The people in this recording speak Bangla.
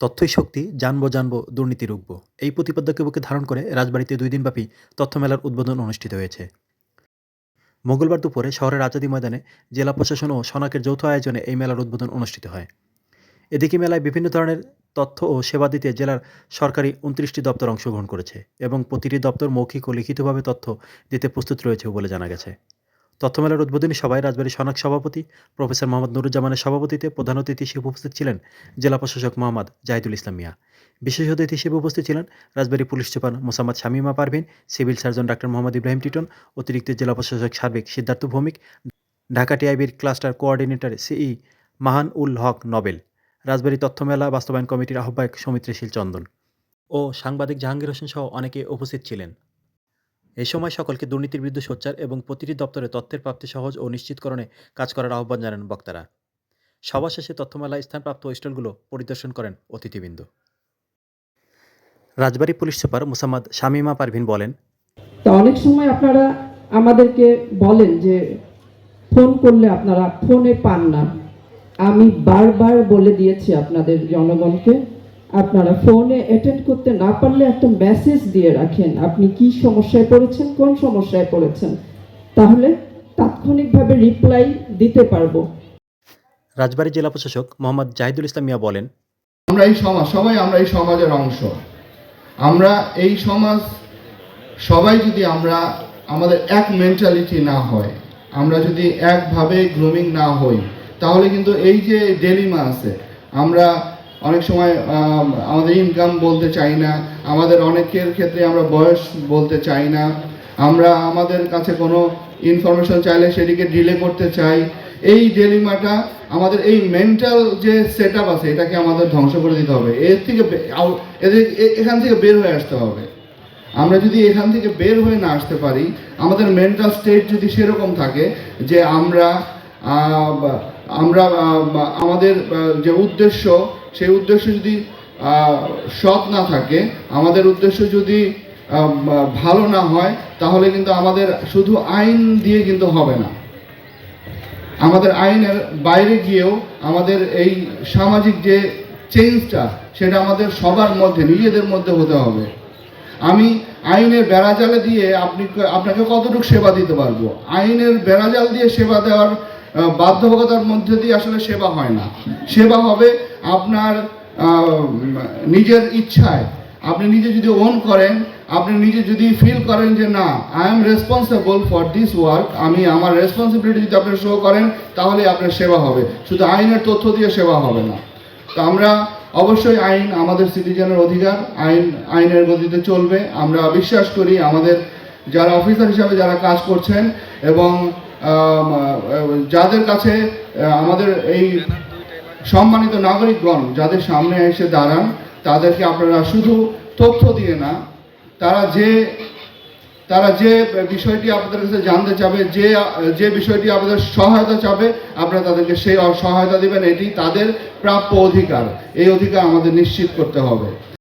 তথ্যই শক্তি, জানব জানব, দুর্নীতি রুখবো। এই প্রতিপাদ্যকে বুকে ধারণ করে রাজবাড়িতে দুই দিনব্যাপী তথ্যমেলার উদ্বোধন অনুষ্ঠিত হয়েছে। মঙ্গলবার দুপুরে শহরের আজাদি ময়দানে জেলা প্রশাসন ও সনাকের যৌথ আয়োজনে এই মেলার উদ্বোধন অনুষ্ঠিত হয়। এদিকে মেলায় বিভিন্ন ধরনের তথ্য ও সেবা দিতে জেলার সরকারি উনত্রিশটি দপ্তর অংশগ্রহণ করেছে এবং প্রতিটি দপ্তর মৌখিক ও লিখিতভাবে তথ্য দিতে প্রস্তুত রয়েছে বলে জানা গেছে। তথ্যমেলার উদ্বোধনী সভায় রাজবাড়ী সনাক সভাপতি প্রফেসর মোহাম্মদ নুরুজ্জামানের সভাপতিতে প্রধান অতিথি হিসেবে উপস্থিত ছিলেন জেলা প্রশাসক মোহাম্মদ জাহিদুল ইসলাম মিয়া। বিশেষ অতিথি হিসেবে উপস্থিত ছিলেন Rajbari police super Mosammat Shamima Parvin, civil surgeon doctor Mohammad Ibrahim Titon, অতিরিক্ত জেলা প্রশাসক সার্বিক সিদ্ধার্থ ভৌমিক, ঢাকা টিআইবির ক্লাস্টার কোঅর্ডিনেটর সিই মাহান উল হক নবেল। রাজবাড়ী তথ্যমেলা বাস্তবায়ন কমিটির আহ্বায়ক সৌমিত্রশীল চন্দন। ও সাংবাদিক জাহাঙ্গীর হোসেন সহ অনেকে উপস্থিত ছিলেন। এই সময় সকলকে দুর্নীতির বিরুদ্ধে সোচ্চার এবং প্রতিটি দপ্তরে তথ্যের প্রাপ্তি সহজ ও নিশ্চিতকরণে কাজ করার আহ্বান জানান বক্তারা। সভা শেষে তথ্যমেলায় স্থানপ্রাপ্ত স্টলগুলো পরিদর্শন করেন অতিথিবৃন্দ। রাজবাড়ী পুলিশ সুপার মুসাম্মদ শামিমা পারভিন বলেন, তা অনেক সময় আপনারা আমাদেরকে বলেন যে ফোন করলে আপনারা ফোনে পান না। আমি বারবার বলে দিয়েছি আপনাদের জনগণকে আপনারা ফোনে অ্যাটেন্ড করতে না পারলে একটা মেসেজ দিয়ে রাখেন। আপনি কি সমস্যায় পড়েছেন কোন সমস্যায় পড়েছেন তাহলে তাৎক্ষণিকভাবে রিপ্লাই দিতে পারব। রাজবাড়ী জেলা প্রশাসক মোহাম্মদ জাহিদুল ইসলাম মিয়া বলেন আমরা এই সমাজ সবাই আমরা এই সমাজের অংশ। আমরা এই সমাজ সবাই যদি আমরা আমাদের এক মেন্টালিটি না হয় আমরা যদি একভাবে গ্রুমিং না হই তাহলে কিন্তু এই যে ডেলিমা আছে আমরা অনেক সময় আমাদের ইনকাম বলতে চাই না, আমাদের অনেকের ক্ষেত্রে আমরা বয়স বলতে চাই না। আমরা আমাদের কাছে কোনো ইনফরমেশন চাইলে সেটিকে ডিলে করতে চাই। এই ডেলিমাটা আমাদের, এই মেন্টাল যে সেট আছে, এটাকে আমাদের ধ্বংস করে দিতে হবে। এর থেকে এদের এখান থেকে বের হয়ে আসতে হবে। আমরা যদি এখান থেকে বের হয়ে না আসতে পারি, আমাদের মেন্টাল স্টেট যদি সেরকম থাকে যে আমরা আমরা আমাদের যে উদ্দেশ্য, সেই উদ্দেশ্য যদি সৎ না থাকে, আমাদের উদ্দেশ্য যদি ভালো না হয়, তাহলে কিন্তু আমাদের শুধু আইন দিয়ে কিন্তু হবে না। আমাদের আইনের বাইরে গিয়েও আমাদের এই সামাজিক যে চেঞ্জটা, সেটা আমাদের সবার মধ্যে, নিজেদের মধ্যে হতে হবে। আমি আইনের বেড়াজালে দিয়ে আপনি, আপনাকে কতটুকু সেবা দিতে পারব? আইনের বেড়াজাল দিয়ে সেবা দেওয়ার বাধ্যবাধকতার মধ্যে দিয়ে আসলে সেবা হয় না। সেবা হবে আপনার নিজের ইচ্ছায়। আপনি নিজে যদি ওন করেন, আপনি নিজে যদি ফিল করেন যে না I am responsible for this work আমি আমার রেসপন্সিবিলিটি যদি আপনি শো করেন, তাহলে আপনার সেবা হবে। শুধু আইনের তথ্য দিয়ে সেবা হবে না। তো আমরা অবশ্যই আইন আমাদের সিটিজেনের অধিকার, আইন, আইনের গতিতে চলবে। আমরা বিশ্বাস করি আমাদের যারা অফিসার হিসাবে যারা কাজ করছেন এবং যাদের কাছে আমাদের এই সম্মানিত নাগরিকগণ যাদের সামনে এসে দাঁড়ান, তাদেরকে আপনারা শুধু তথ্য দিয়ে না, তারা যে তারা যে বিষয়টি আপনাদের কাছে জানতে চাবে, যে যে বিষয়টি আপনাদের সহায়তা চাবে, আপনারা তাদেরকে সেই সহায়তা দিবেন, এটি তাদের প্রাপ্য অধিকার। এই অধিকার আমাদের নিশ্চিত করতে হবে।